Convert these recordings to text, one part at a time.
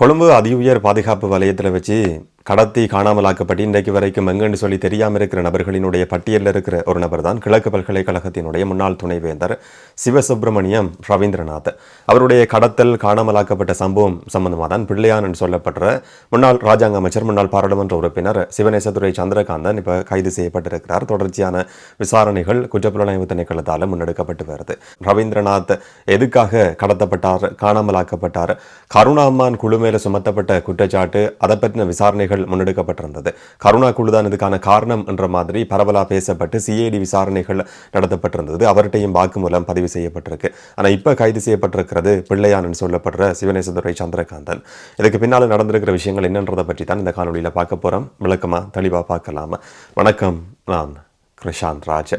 கொழும்பு அதி உயர் பாதுகாப்பு வலயத்தில் வச்சு கடத்தி காணாமலாக்கப்பட்டு இன்றைக்கு வரைக்கும் எங்கன்னு சொல்லி தெரியாமல் இருக்கிற நபர்களினுடைய பட்டியலில் இருக்கிற ஒரு நபர் தான் கிழக்கு பல்கலைக்கழகத்தினுடைய முன்னாள் துணைவேந்தர் சிவசுப்பிரமணியம் ரவீந்திரநாத். அவருடைய கடத்தல் காணாமலாக்கப்பட்ட சம்பவம் சம்பந்தமாக தான் பிள்ளையான் சொல்லப்படுற முன்னாள் ராஜாங்க அமைச்சர் முன்னாள் பாராளுமன்ற உறுப்பினர் சிவநேசதுரை சந்திரகாந்தன் இப்போ கைது செய்யப்பட்டிருக்கிறார். தொடர்ச்சியான விசாரணைகள் குற்றப்புலனாய்வு திணைக்களத்தால் முன்னெடுக்கப்பட்டு வருது. ரவீந்திரநாத் எதுக்காக கடத்தப்பட்டார் காணாமலாக்கப்பட்டார் கருணாமான் குழு மேல சுமத்தப்பட்ட குற்றச்சாட்டு அதை பற்றின விசாரணைகள் முன்னெடுக்கப்பட்டிருந்தது. கருணா குழு தான் இதுக்கான காரணம் என்ற மாதிரி பரவலாக பேசப்பட்டு சிஐடி விசாரணைகள் நடத்தப்பட்டிருந்தது. அவர்கிட்டையும் வாக்குமூலம் பதிவு செய்யப்பட்டிருக்கு. ஆனா இப்ப கைது செய்யப்பட்டிருக்கிறது பிள்ளையான் சொல்லப்படுற சிவநேசதுரை சந்திரகாந்தன். இதுக்கு பின்னால் நடந்திருக்கிற விஷயங்கள் என்னன்றதை பற்றி தான் இந்த காணொலியில் பார்க்க போறோம். விளக்கமாக தெளிவாக பார்க்கலாம்? வணக்கம் நான் கிருஷாந்த் ராஜ்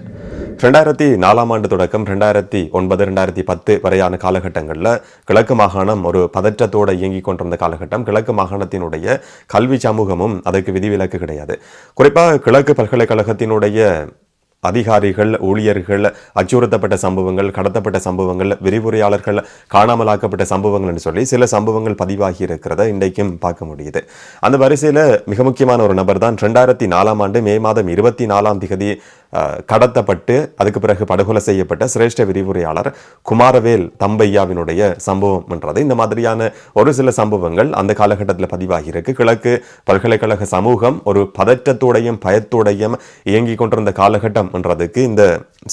ரெண்டாயிரத்தி நாலாம் ஆண்டு தொடக்கம் ரெண்டாயிரத்தி ஒன்பது ரெண்டாயிரத்தி பத்து வரையான காலகட்டங்களில் கிழக்கு மாகாணம் ஒரு பதற்றத்தோடு இயங்கிக் கொண்டிருந்த காலகட்டம். கிழக்கு மாகாணத்தினுடைய கல்வி சமூகமும் அதற்கு விதிவிலக்கு கிடையாது. குறிப்பாக கிழக்கு பல்கலைக்கழகத்தினுடைய அதிகாரிகள் ஊழியர்கள் அச்சுறுத்தப்பட்ட சம்பவங்கள் கடத்தப்பட்ட சம்பவங்கள் விரிவுரையாளர்கள் காணாமலாக்கப்பட்ட சம்பவங்கள்னு சொல்லி சில சம்பவங்கள் பதிவாகி இருக்கிறத இன்றைக்கும் பார்க்க முடியுது. அந்த வரிசையில் மிக முக்கியமான ஒரு நபர் தான் ரெண்டாயிரத்தி நாலாம் ஆண்டு மே மாதம் இருபத்தி நாலாம் திகதி கடத்தப்பட்டு அதுக்கு பிறகு படுகொலை செய்யப்பட்ட சிரேஷ்ட விரிவுரையாளர் குமாரவேல் தம்பையாவினுடைய சம்பவம் என்றது. இந்த மாதிரியான ஒரு சில சம்பவங்கள் அந்த காலகட்டத்தில் பதிவாகியிருக்கு. கிழக்கு பல்கலைக்கழக சமூகம் ஒரு பதற்றத்தோடையும் பயத்தோடையும் இயங்கிக் கொண்டிருந்த காலகட்டம் என்றதுக்கு இந்த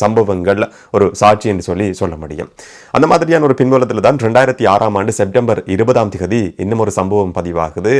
சம்பவங்கள் ஒரு சாட்சி என்று சொல்லி சொல்ல முடியும். அந்த மாதிரியான ஒரு பின்புலத்தில் தான் ரெண்டாயிரத்தி ஆறாம் ஆண்டு செப்டம்பர் இருபதாம் தேதி இன்னும் ஒரு சம்பவம் பதிவாகுது.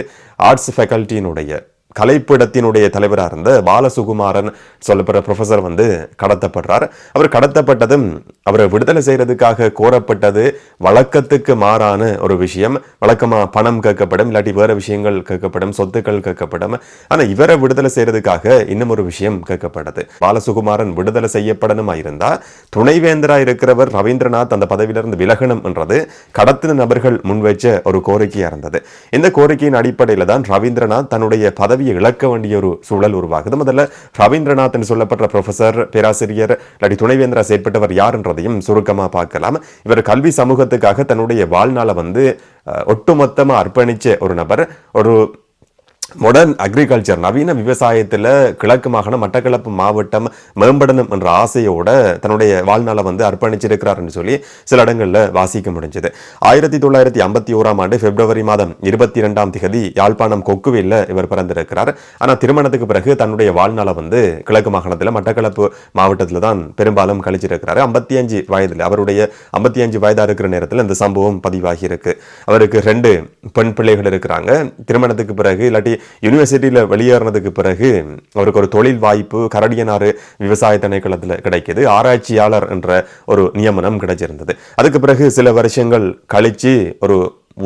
ஆர்ட்ஸ் ஃபேக்கல்ட்டியினுடைய கலைப்பிடத்தினுடைய தலைவராக இருந்த பாலசுகுமாரன் சொல்லப்படுற ப்ரொஃபஸர் வந்து கடத்தப்படுறார். அவர் கடத்தப்பட்டதும் அவரை விடுதலை செய்யறதுக்காக கோரப்பட்டது வழக்கத்துக்கு மாறான ஒரு விஷயம். வழக்கமாக பணம் கேட்கப்படும் இல்லாட்டி வேற விஷயங்கள் கேட்கப்படும் சொத்துக்கள் கேட்கப்படும். ஆனால் இவரை விடுதலை செய்யறதுக்காக இன்னும் ஒரு விஷயம் கேட்கப்பட்டது. பாலசுகுமாரன் விடுதலை செய்யப்படணுமா இருந்தா துணைவேந்தராக இருக்கிறவர் ரவீந்திரநாத் அந்த பதவியிலிருந்து விலகணும் என்றது கடத்தின நபர்கள் முன்வைச்ச ஒரு கோரிக்கையாக இருந்தது. இந்த கோரிக்கையின் அடிப்படையில் தான் ரவீந்திரநாத் தன்னுடைய பதவியை இழக்க வேண்டிய ஒரு சூழல் உருவாகுது. முதல்ல ரவீந்திரநாத் என்று சொல்லப்பட்ட ப்ரொஃபசர் பேராசிரியர் இல்லாட்டி துணைவேந்தரா செயற்பட்டவர் யார்ன்றதையும் சுருக்கமா பார்க்கலாம். இவர் கல்வி சமூகத்துக்காக தன்னுடைய வாழ்நாளை வந்து ஒட்டுமொத்தமாக ஒட்டுமொத்தமா அர்ப்பணிச்ச ஒரு நபர். ஒரு மொடர்ன் அக்ரிகல்ச்சர் நவீன விவசாயத்தில் கிழக்கு மாகாணம் மட்டக்களப்பு மாவட்டம் மேம்படணும் என்ற ஆசையோட தன்னுடைய வாழ்நாளை வந்து அர்ப்பணிச்சிருக்கிறார்னு சொல்லி சில இடங்களில் வாசிக்க முடிஞ்சது. ஆயிரத்தி தொள்ளாயிரத்தி ஐம்பத்தி ஓராம் ஆண்டு பிப்ரவரி மாதம் இருபத்தி இரண்டாம் திகதி யாழ்ப்பாணம் கொக்குவில்ல இவர் பிறந்திருக்கிறார். ஆனால் திருமணத்துக்கு பிறகு தன்னுடைய வாழ்நாளை வந்து கிழக்கு மாகாணத்தில் மட்டக்களப்பு மாவட்டத்தில் தான் பெரும்பாலும் கழிச்சிருக்கிறாரு. ஐம்பத்தி அஞ்சு வயதில் அவருடைய ஐம்பத்தி அஞ்சு வயதாக இருக்கிற நேரத்தில் இந்த சம்பவம் பதிவாகி இருக்கு. அவருக்கு ரெண்டு பெண் பிள்ளைகள் இருக்கிறாங்க. திருமணத்துக்கு பிறகு இல்லாட்டி யூனிவர்சிட்டியில் வெளியேறினதுக்கு பிறகு அவருக்கு ஒரு தொழில் வாய்ப்பு கரடியனாறு விவசாய திணைக்களத்தில் கிடைக்குது. ஆராய்ச்சியாளர் என்ற ஒரு நியமனம் கிடைச்சிருந்தது. அதுக்கு பிறகு சில வருஷங்கள் கழிச்சு ஒரு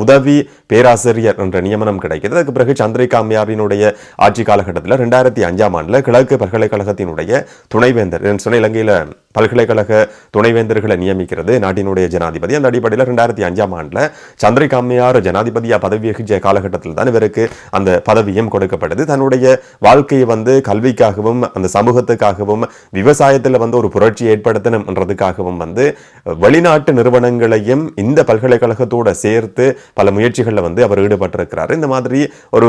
உதவி பேராசிரியர் என்ற நியமனம் கிடைக்கிறது அதுக்கு பிறகு சந்திரிகா அம்மையாரினுடைய ஆட்சி காலகட்டத்தில் ரெண்டாயிரத்தி அஞ்சாம் ஆண்டுல கிழக்கு பல்கலைக்கழகத்தினுடைய துணைவேந்தர் சொன்ன இலங்கையில் பல்கலைக்கழக துணைவேந்தர்களை நியமிக்கிறது நாட்டினுடைய ஜனாதிபதி. அந்த அடிப்படையில் ரெண்டாயிரத்தி அஞ்சாம் ஆண்டில் சந்திரிகா அம்மையார் ஜனாதிபதியா பதவி வகிச்ச காலகட்டத்தில் தான் இவருக்கு அந்த பதவியும் கொடுக்கப்பட்டது. தன்னுடைய வாழ்க்கையை வந்து கல்விக்காகவும் அந்த சமூகத்துக்காகவும் விவசாயத்தில் வந்து ஒரு புரட்சி ஏற்படுத்தணும்ன்றதுக்காகவும் வந்து வெளிநாட்டு நிறுவனங்களையும் இந்த பல்கலைக்கழகத்தோட சேர்த்து பல முயற்சிகளில் வந்து அவர் ஈடுபட்டிருக்கிறார். இந்த மாதிரி ஒரு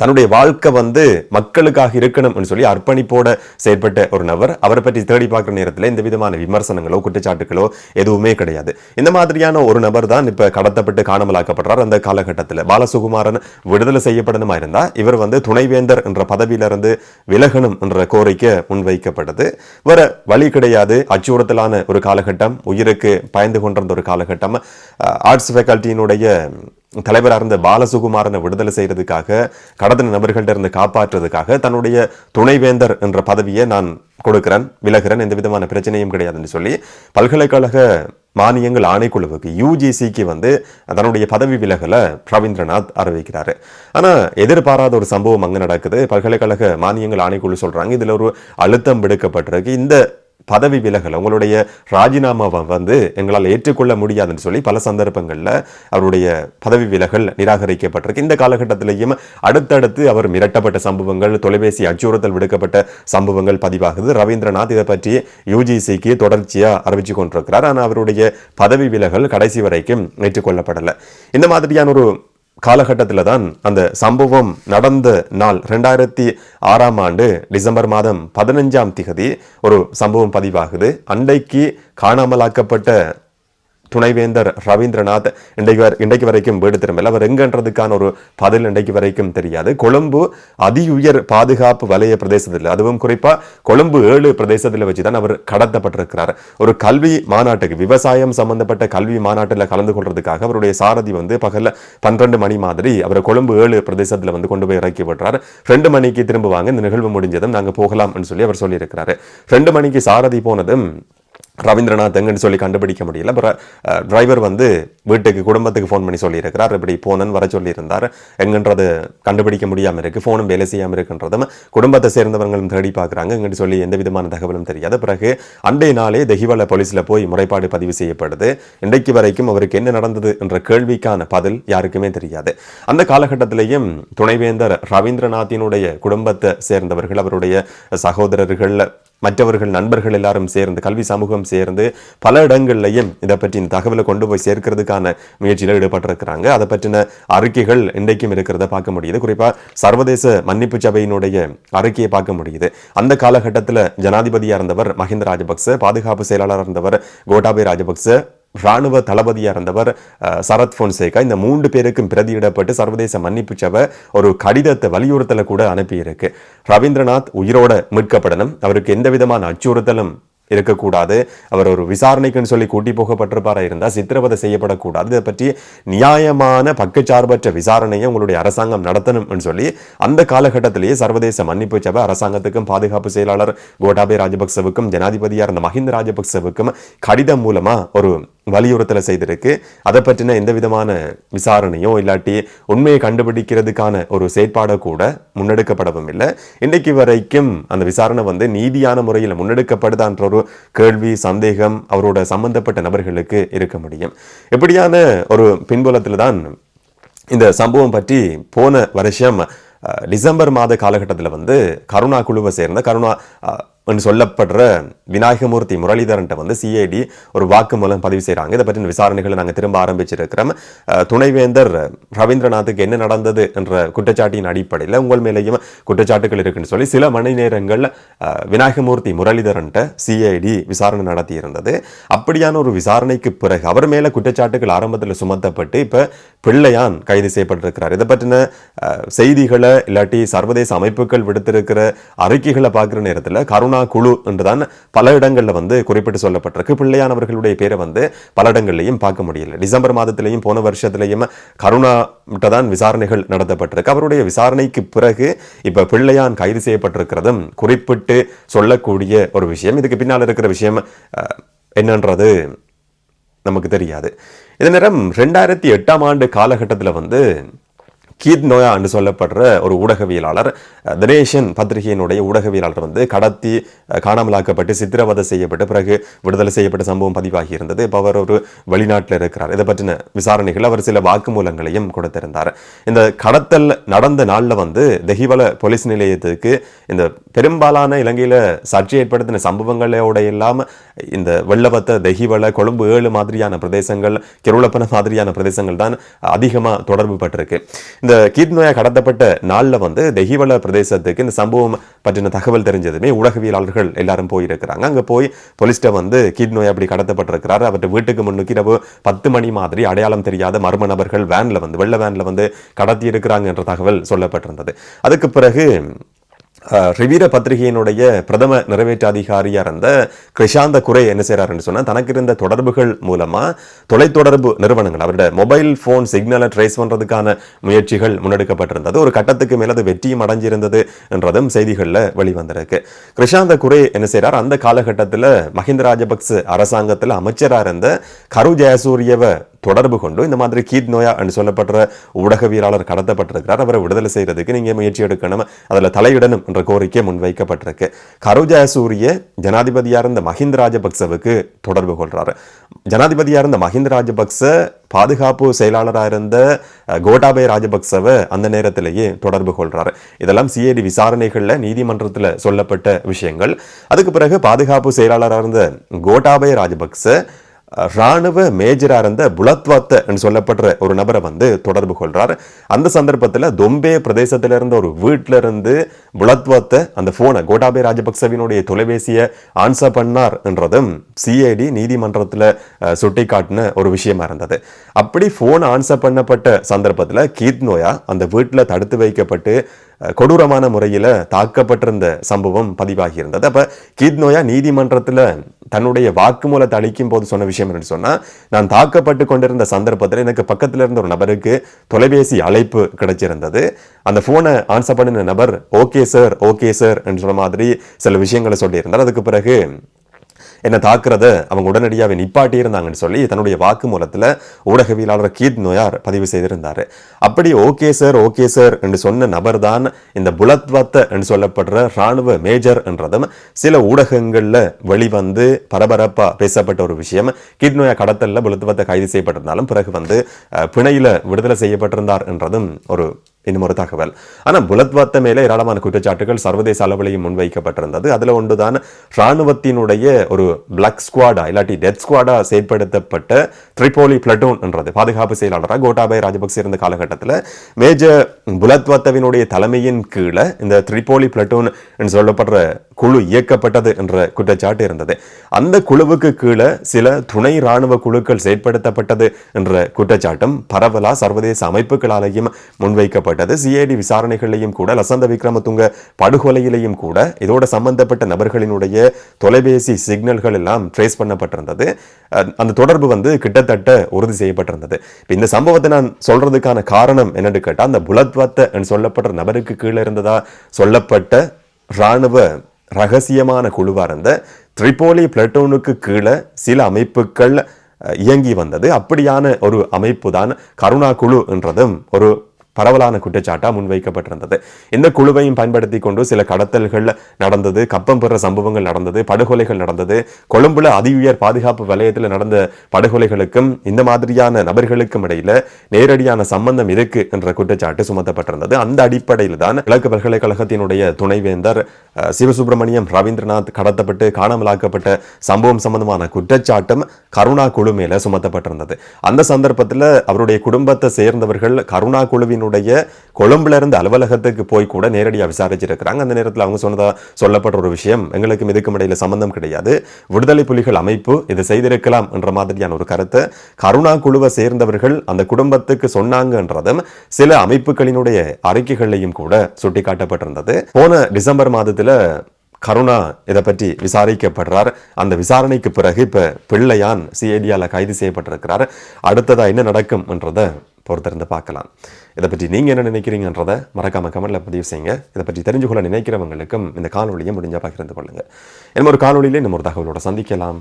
தன்னுடைய வாழ்க்கை வந்து மக்களுக்காக இருக்கணும்னு சொல்லி அர்ப்பணிப்போட செயற்பட்ட ஒரு நபர். அவரை பற்றி தேடி பார்க்குற நேரத்தில் இந்த விதமான விமர்சனங்களோ குற்றச்சாட்டுகளோ எதுவுமே கிடையாது. இந்த மாதிரியான ஒரு நபர் தான் இப்போ கடத்தப்பட்டு காணாமலாக்கப்படுறார். அந்த காலகட்டத்தில் பாலசுகுமாரன் விடுதலை செய்யப்படணுமா இருந்தால் இவர் வந்து துணைவேந்தர் என்ற பதவியிலிருந்து விலகணும் என்ற கோரிக்கை முன்வைக்கப்பட்டது. வேற வழி கிடையாது. அச்சுறுத்தலான ஒரு காலகட்டம் உயிருக்கு பயந்து கொண்டிருந்த ஒரு காலகட்டம். ஆர்ட்ஸ் ஃபேக்கல்ட்டியினுடைய தலைவராக இருந்த பாலசுகுமாரனை விடுதலை செய்கிறதுக்காக கடத்தின நபர்கள்ட்ட இருந்து காப்பாற்றுறதுக்காக தன்னுடைய துணைவேந்தர் என்ற பதவியை நான் கொடுக்கிறேன் விலகிறேன். எந்த விதமான பிரச்சனையும் கிடையாதுன்னு சொல்லி பல்கலைக்கழக மானியங்கள் ஆணைக்குழுவுக்கு யூஜிசிக்கு வந்து தன்னுடைய பதவி விலகலை ரவீந்திரநாத் அறிவிக்கிறார். ஆனால் எதிர்பாராத ஒரு சம்பவம் அங்கே நடக்குது. பல்கலைக்கழக மானியங்கள் ஆணைக்குழு சொல்கிறாங்க இதில் ஒரு அழுத்தம் விடுக்கப்பட்டிருக்கு. இந்த பதவி விலகல். உங்களுடைய ராஜினாமாவை வந்து எங்களால் ஏற்றுக்கொள்ள முடியாதுன்னு சொல்லி பல சந்தர்ப்பங்களில் அவருடைய பதவி விலகல் நிராகரிக்கப்பட்டிருக்கு. இந்த காலகட்டத்திலேயும் அடுத்தடுத்து அவர் மிரட்டப்பட்ட சம்பவங்கள் தொலைபேசி அச்சுறுத்தல் விடுக்கப்பட்ட சம்பவங்கள் பதிவாகுது. ரவீந்திரநாத் இதை பற்றி யூஜிசிக்கு தொடர்ச்சியாக அறிவிச்சு கொண்டிருக்கிறார். ஆனால் அவருடைய பதவி விலகல் கடைசி வரைக்கும் ஏற்றுக்கொள்ளப்படலை. இந்த மாதிரியான ஒரு காலகட்டத்தில் தான் அந்த சம்பவம் நடந்த நாள் ரெண்டாயிரத்தி ஆறாம் ஆண்டு டிசம்பர் மாதம் பதினஞ்சாம் திகதி ஒரு சம்பவம் பதிவாகுது. அன்றைக்கு காணாமலாக்கப்பட்ட துணைவேந்தர் ரவீந்திரநாத் இன்றைக்கு வரை- இன்றைக்கு வரைக்கும் வீடு திரும்பல. அவர் எங்கன்றதுக்கான ஒரு பதில் இன்றைக்கு வரைக்கும் தெரியாது. கொழும்பு அதி உயர் பாதுகாப்பு வலய பிரதேசத்தில் அதுவும் குறிப்பா கொழும்பு ஏழு பிரதேசத்தில் வச்சு தான் அவர் கடத்தப்பட்டிருக்கிறார். ஒரு கல்வி மாநாட்டுக்கு விவசாயம் சம்பந்தப்பட்ட கல்வி மாநாட்டில் கலந்து கொள்றதுக்காக அவருடைய சாரதி வந்து பகல பன்னிரண்டு மணி மாதிரி அவரை கொழும்பு ஏழு பிரதேசத்தில் வந்து கொண்டு போய் இறக்கி விடுறார். ரெண்டு மணிக்கு திரும்புவாங்க. இந்த நிகழ்வு முடிஞ்சதும் நாங்க போகலாம்னு சொல்லி அவர் சொல்லியிருக்கிறாரு. ரெண்டு மணிக்கு சாரதி போனதும் ரவீந்திரநாத் எங்கன்னு சொல்லி கண்டுபிடிக்க முடியல. அப்புறம் டிரைவர் வந்து வீட்டுக்கு குடும்பத்துக்கு ஃபோன் பண்ணி சொல்லியிருக்கிறார். இப்படி போனன்னு வர சொல்லியிருந்தார். எங்கன்றது கண்டுபிடிக்க முடியாமல் இருக்கு. ஃபோனும் வேலை செய்யாமல் இருக்குன்றதும் குடும்பத்தை சேர்ந்தவர்களும் தேடி பார்க்குறாங்க. எங்கன்னு சொல்லி எந்த விதமான தகவலும் தெரியாது. பிறகு அண்டை நாளே தெஹிவல போலீஸில் போய் முறைப்பாடு பதிவு செய்யப்படுது. இன்றைக்கு வரைக்கும் அவருக்கு என்ன நடந்தது என்ற கேள்விக்கான பதில் யாருக்குமே தெரியாது. அந்த காலகட்டத்திலேயும் துணைவேந்தர் ரவீந்திரநாத்தினுடைய குடும்பத்தை சேர்ந்தவர்கள் அவருடைய சகோதரர்கள் மற்றவர்கள் நண்பர்கள் எல்லாரும் சேர்ந்து கல்வி சமூகம் சேர்ந்து பல இடங்கள்லையும் இதை பற்றின தகவலை கொண்டு போய் சேர்க்கிறதுக்கான முயற்சியில் ஈடுபட்டிருக்கிறாங்க. அதை பற்றின அறிக்கைகள் இன்றைக்கும் இருக்கிறத பார்க்க முடியுது. குறிப்பாக சர்வதேச மன்னிப்பு சபையினுடைய அறிக்கையை பார்க்க முடியுது. அந்த காலகட்டத்தில் ஜனாதிபதியாக இருந்தவர் மஹிந்த ராஜபக்ச பாதுகாப்பு செயலாளர் இருந்தவர் கோட்டாபே ராஜபக்ச ராணுவ தளபதியாக இருந்தவர் சரத் பொன்சேகா. இந்த மூன்று பேருக்கும் பிரதியிடப்பட்டு சர்வதேச மன்னிப்பு சபை ஒரு கடிதத்தை வலியுறுத்தலை கூட அனுப்பியிருக்கு. ரவீந்திரநாத் உயிரோட மீட்கப்படணும். அவருக்கு எந்த விதமான அச்சுறுத்தலும் இருக்கக்கூடாது. அவர் ஒரு விசாரணைக்குன்னு சொல்லி கூட்டி போகப்பட்டிருப்பாரா இருந்தால் சித்திரவதை செய்யப்படக்கூடாது. இதை பற்றி நியாயமான பக்கச்சார்பற்ற விசாரணையை உங்களுடைய அரசாங்கம் நடத்தணும்னு சொல்லி அந்த காலகட்டத்திலேயே சர்வதேச மன்னிப்பு சபை அரசாங்கத்துக்கும் பாதுகாப்பு செயலாளர் கோட்டாபே ராஜபக்சவுக்கும் ஜனாதிபதியாக இருந்த மஹிந்த ராஜபக்சவுக்கும் கடிதம் மூலமா ஒரு வலியுறுத்தலை செய்திருக்கு. அதை பற்றின எந்த விதமான விசாரணையோ இல்லாட்டி உண்மையை கண்டுபிடிக்கிறதுக்கான ஒரு செயற்பாடோ கூட முன்னெடுக்கப்படவும் இல்லை. இன்னைக்கு வரைக்கும் அந்த விசாரணை வந்து நீதியான முறையில் முன்னெடுக்கப்படுதான்ற ஒரு கேள்வி சந்தேகம் அவரோட சம்பந்தப்பட்ட நபர்களுக்கு இருக்க முடியும். இப்படியான ஒரு பின்புலத்தில் தான் இந்த சம்பவம் பற்றி போன வருஷம் டிசம்பர் மாத காலகட்டத்தில் வந்து கருணா குழுவை சேர்ந்த கருணா என்று சொல்லப்படுற விநாயகமூர்த்தி முரளிதரன்ட்ட வந்து சிஐடி ஒரு வாக்குமூலம் பதிவு செய்கிறாங்க இதை பற்றின விசாரணைகளை நாங்கள் திரும்ப ஆரம்பிச்சிருக்கிறோம். துணைவேந்தர் ரவீந்திரநாத்துக்கு என்ன நடந்தது என்ற குற்றச்சாட்டின் அடிப்படையில் உங்கள் மேலேயும் குற்றச்சாட்டுகள் இருக்குன்னு சொல்லி சில மணி நேரங்களில் விநாயகமூர்த்தி முரளிதரன்ட்ட சிஐடி விசாரணை நடத்தி இருந்தது அப்படியான ஒரு விசாரணைக்கு பிறகு அவர் மேல குற்றச்சாட்டுகள் ஆரம்பத்தில் சுமத்தப்பட்டு இப்ப பிள்ளையான் கைது செய்யப்பட்டிருக்கிறார். இதை பற்றின செய்திகளை இல்லாட்டி சர்வதேச அமைப்புகள் விடுத்திருக்கிற அறிக்கைகளை பார்க்குற நேரத்தில் கருணா குழு என்றுதான் பல இடங்களில் வந்து குறிப்பிட்டு சொல்லப்பட்டிருக்கு. பிள்ளையானவர்களுடைய பேரை வந்து பல இடங்கள்லையும் பார்க்க முடியல. டிசம்பர் மாதத்திலையும் போன வருஷத்திலையும் கருணா தான் விசாரணைகள் நடத்தப்பட்டிருக்கு. அவருடைய விசாரணைக்கு பிறகு இப்போ பிள்ளையான் கைது செய்யப்பட்டிருக்கிறதும் குறிப்பிட்டு சொல்லக்கூடிய ஒரு விஷயம். இதுக்கு பின்னால் இருக்கிற விஷயம் என்னன்றது நமக்கு தெரியாது. இதே நேரம் ரெண்டாயிரத்தி எட்டாம் ஆண்டு காலகட்டத்தில் வந்து கீத் நோயா என்று சொல்லப்படுற ஒரு ஊடகவியலாளர் தினேஷன் பத்திரிகையினுடைய ஊடகவியலாளர் வந்து கடத்தி காணாமலாக்கப்பட்டு சித்திரவதை செய்யப்பட்டு பிறகு விடுதலை செய்யப்பட்ட சம்பவம் பதிவாகி இருந்தது இப்போ அவர் ஒரு வெளிநாட்டில் இருக்கிறார். இதை பற்றின விசாரணைகள் அவர் சில வாக்குமூலங்களையும் கொடுத்திருந்தார். இந்த கடத்தல் நடந்த நாளில் வந்து தெஹிவல போலீஸ் நிலையத்துக்கு இந்த பெரும்பாலான இலங்கையில் சர்ச்சை ஏற்படுத்தின சம்பவங்களோட இல்லாமல் இந்த வெள்ளவத்த தெஹிவல கொழும்பு ஏழு மாதிரியான பிரதேசங்கள் கிருளப்பன மாதிரியான பிரதேசங்கள் தான் அதிகமாக தொடர்பு பட்டிருக்கு. இந்த கீட் நோயா கடத்தப்பட்ட நாளில் வந்து தெஹிவல பிரதேசத்துக்கு இந்த சம்பவம் பற்றின தகவல் தெரிஞ்சதுமே ஊடகவியலாளர்கள் எல்லாரும் போயிருக்கிறாங்க. அங்கே போய் போலீஸ்ட்டை வந்து கீட் நோய் அப்படி கடத்தப்பட்டிருக்கிறார். அவர்கிட்ட வீட்டுக்கு முன்னுக்கு இரவு பத்து மணி மாதிரி அடையாளம் தெரியாத மர்ம நபர்கள் வேனில் வந்து வெள்ள வேனில் வந்து கடத்தி இருக்கிறாங்க என்ற தகவல் சொல்லப்பட்டிருந்தது. அதுக்கு பிறகு ரிவீர பத்திரிகையினுடைய பிரதம நிறைவேற்று அதிகாரியாக இருந்த கிருஷாந்த குரே என்ன செய்கிறாருன்னு சொன்னால் தனக்கு இருந்த தொடர்புகள் மூலமாக தொலைத்தொடர்பு நிறுவனங்கள் அவருடைய மொபைல் ஃபோன் சிக்னலை ட்ரேஸ் பண்ணுறதுக்கான முயற்சிகள் முன்னெடுக்கப்பட்டிருந்தது. ஒரு கட்டத்துக்கு மேலே அது வெற்றியும் அடைஞ்சிருந்தது என்றதும் செய்திகளில் வெளிவந்திருக்கு. கிருஷாந்த குரே என்ன செய்கிறார் அந்த காலகட்டத்தில் மஹிந்த ராஜபக்ச அரசாங்கத்தில் அமைச்சராக இருந்த கரு ஜெயசூரியவை தொடர்பு கொண்டு இந்த மாதிரி கீத் நோயா என்று சொல்லப்படுற ஊடகவியலாளர் கடத்தப்பட்டிருக்கிறார். அவரை விடுதலை செய்யறதுக்கு நீங்க முயற்சி எடுக்கணும். அதில் தலையிடணும் என்ற கோரிக்கை முன்வைக்கப்பட்டிருக்கு. கரு ஜெயசூரிய ஜனாதிபதியா இருந்த மஹிந்த ராஜபக்சவுக்கு தொடர்பு கொள்றாரு. ஜனாதிபதியா இருந்த மஹிந்த ராஜபக்ச பாதுகாப்பு செயலாளராக இருந்த கோட்டாபய ராஜபக்சவை அந்த நேரத்திலேயே தொடர்பு கொள்றாரு. இதெல்லாம் சிஐடி விசாரணைகள்ல நீதிமன்றத்தில் சொல்லப்பட்ட விஷயங்கள். அதுக்கு பிறகு பாதுகாப்பு செயலாளராக இருந்த கோட்டாபய ராஜபக்ச ராணுவ மேஜராக இருந்த புலத்வாத்த என்று சொல்லப்படுற ஒரு நபரை வந்து தொடர்பு கொள்கிறார் அந்த சந்தர்ப்பத்தில் தொம்பே பிரதேசத்தில் இருந்த ஒரு வீட்டில் இருந்து புலத்வாத்த அந்த ஃபோனை கோட்டாபே ராஜபக்சவினுடைய தொலைபேசியை ஆன்சர் பண்ணார் என்றதும் சிஐடி நீதிமன்றத்தில் சுட்டி காட்டின ஒரு விஷயமா இருந்தது. அப்படி ஃபோன் ஆன்சர் பண்ணப்பட்ட சந்தர்ப்பத்தில் கீத் நோயா அந்த வீட்டில் தடுத்து வைக்கப்பட்டு கொடூரமான முறையில் தாக்கப்பட்டிருந்த சம்பவம் பதிவாகியிருந்தது. அப்போ அப்ப கீத் நோயா நீதிமன்றத்தில் தன்னுடைய வாக்குமூலத்தை அளிக்கும் போது சொன்ன விஷயம் என்று சொன்னால் நான் தாக்கப்பட்டு கொண்டிருந்த சந்தர்ப்பத்தில் எனக்கு பக்கத்தில் இருந்த ஒரு நபருக்கு தொலைபேசி அழைப்பு கிடைச்சிருந்தது. அந்த ஃபோனை ஆன்சர் பண்ணின நபர் ஓகே சார் ஓகே சார் என்று சொன்ன மாதிரி சில விஷயங்களை சொல்லியிருந்தார். அதுக்கு பிறகு என்னை தாக்குறத அவங்க உடனடியாகவே நிப்பாட்டியிருந்தாங்கன்னு சொல்லி தன்னுடைய வாக்குமூலத்தில் ஊடகவியலாளர் கீத் நோயார் பதிவு செய்திருந்தார். அப்படி ஓகே சார் ஓகே சார் என்று சொன்ன நபர் தான் இந்த புலத்வத்த என்று சொல்லப்படுற ராணுவ மேஜர் என்றதும் சில ஊடகங்களில் வெளிவந்து பரபரப்பாக பேசப்பட்ட ஒரு விஷயம். கீத் நோயா கடத்தல்ல புலத்வத்தை கைது செய்யப்பட்டிருந்தாலும் பிறகு வந்து பிணையில் விடுதலை செய்யப்பட்டிருந்தார் என்றதும் ஒரு இன்னும் ஒரு தகவல் ஆனால் புலத்வாத்த மேலே ஏராளமான குற்றச்சாட்டுகள் சர்வதேச அளவிலையும் முன்வைக்கப்பட்டிருந்தது. அதில் ஒன்றுதான் ராணுவத்தினுடைய ஒரு பிளாக் ஸ்குவாடா இல்லாட்டி டெத் ஸ்குவாடா செயற்படுத்தப்பட்ட த்ரிபோலி பிளட்டூன் என்றது. பாதுகாப்பு செயலாளராக கோட்டாபாய் ராஜபக்சே இருந்த காலகட்டத்தில் மேஜர் புலத்வாத்தவினுடைய தலைமையின் கீழே இந்த த்ரிபோலி பிளட்டூன் என்று சொல்லப்படுற குழு இயக்கப்பட்டது என்ற குற்றச்சாட்டு இருந்தது. அந்த குழுவுக்கு கீழே சில துணை ராணுவ குழுக்கள் செயற்படுத்தப்பட்டது என்ற குற்றச்சாட்டும் பரவலா சர்வதேச அமைப்புகளாலேயும் முன்வைக்கப்பட்டது சிஐடி விசாரணைகளிலையும் கூட லசந்த விக்ரமதுங்க படுகொலையிலையும் கூட இதோட சம்பந்தப்பட்ட நபர்களினுடைய தொலைபேசி சிக்னல்கள் எல்லாம் ட்ரேஸ் பண்ணப்பட்டிருந்தது. அந்த தொடர்பு வந்து கிட்டத்தட்ட உறுதி செய்யப்பட்டிருந்தது. இந்த சம்பவத்தை நான் சொல்றதுக்கான காரணம் என்னன்னு கேட்டால் அந்த புலத்வத்த சொல்லப்படுற நபருக்கு கீழே இருந்ததா சொல்லப்பட்ட ராணுவ ரகசியமான குழுவாக இருந்த ட்ரிபோலி பிளட்டோனுக்கு கீழே சில அமைப்புகள் இயங்கி வந்தது. அப்படியான ஒரு அமைப்பு தான் கருணா குழு என்றதும் ஒரு பரவலான குற்றச்சாட்டாக முன்வைக்கப்பட்டிருந்தது. இந்த குழுவையும் பயன்படுத்தி கொண்டு சில கடத்தல்கள் நடந்தது கப்பம் பெற சம்பவங்கள் நடந்தது படுகொலைகள் நடந்தது. கொழும்புல அதி உயர் பாதுகாப்பு வலயத்தில் நடந்த படுகொலைகளுக்கும் இந்த மாதிரியான நபர்களுக்கும் இடையில நேரடியான சம்பந்தம் இருக்கு என்ற குற்றச்சாட்டு சுமத்தப்பட்டிருந்தது. அந்த அடிப்படையில் தான் கிழக்கு பல்கலைக்கழகத்தினுடைய துணைவேந்தர் சிவசுப்பிரமணியம் ரவீந்திரநாத் கடத்தப்பட்டு காணாமலாக்கப்பட்ட சம்பவம் சம்பந்தமான குற்றச்சாட்டும் கருணா குழு மேல சுமத்தப்பட்டிருந்தது. அந்த சந்தர்ப்பத்தில் அவருடைய குடும்பத்தை சேர்ந்தவர்கள் கருணா குழுவின் கொழும்புல இருந்து அலுவலகத்துக்கு போய் கூட நேரடியாக விசாரிச்சிருக்கிறாங்க. அந்த நேரத்தில் அவங்க சொன்னதாக சொல்லப்பட்ட ஒரு விஷயம் எங்களுக்கும் இதுக்கும் இடையில சம்பந்தம் கிடையாது. விடுதலை புலிகள் அமைப்பு இது செய்திருக்கலாம் என்ற மாதிரியான ஒரு கருத்தை. கருணா குழுவை சேர்ந்தவர்கள் அந்த குடும்பத்துக்கு சொன்னாங்கன்றதும் சில அமைப்புகளினுடைய அறிக்கைகளையும் கூட சுட்டிக்காட்டப்பட்டிருந்தது. போன டிசம்பர் மாதத்தில் கருணா இதை பற்றி விசாரிக்கப்படுறார். அந்த விசாரணைக்கு பிறகு இப்போ பிள்ளையான் சிஐடியால் கைது செய்யப்பட்டிருக்கிறார். அடுத்ததாக என்ன நடக்கும் என்றதை பொறுத்திருந்து பார்க்கலாம். இதை பற்றி நீங்கள் என்ன நினைக்கிறீங்கன்றதை மறக்காம கமெண்ட்ல பதிவு செய்யுங்க. இதை பற்றி தெரிஞ்சு கொள்ள நினைக்கிறவங்களுக்கும் இந்த காணொலியை முடிஞ்சால் பகிர்ந்து கொள்ளுங்கள் இன்னும் ஒரு காணொலியில இன்னும் ஒரு தகவலோட சந்திக்கலாம்.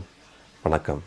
வணக்கம்.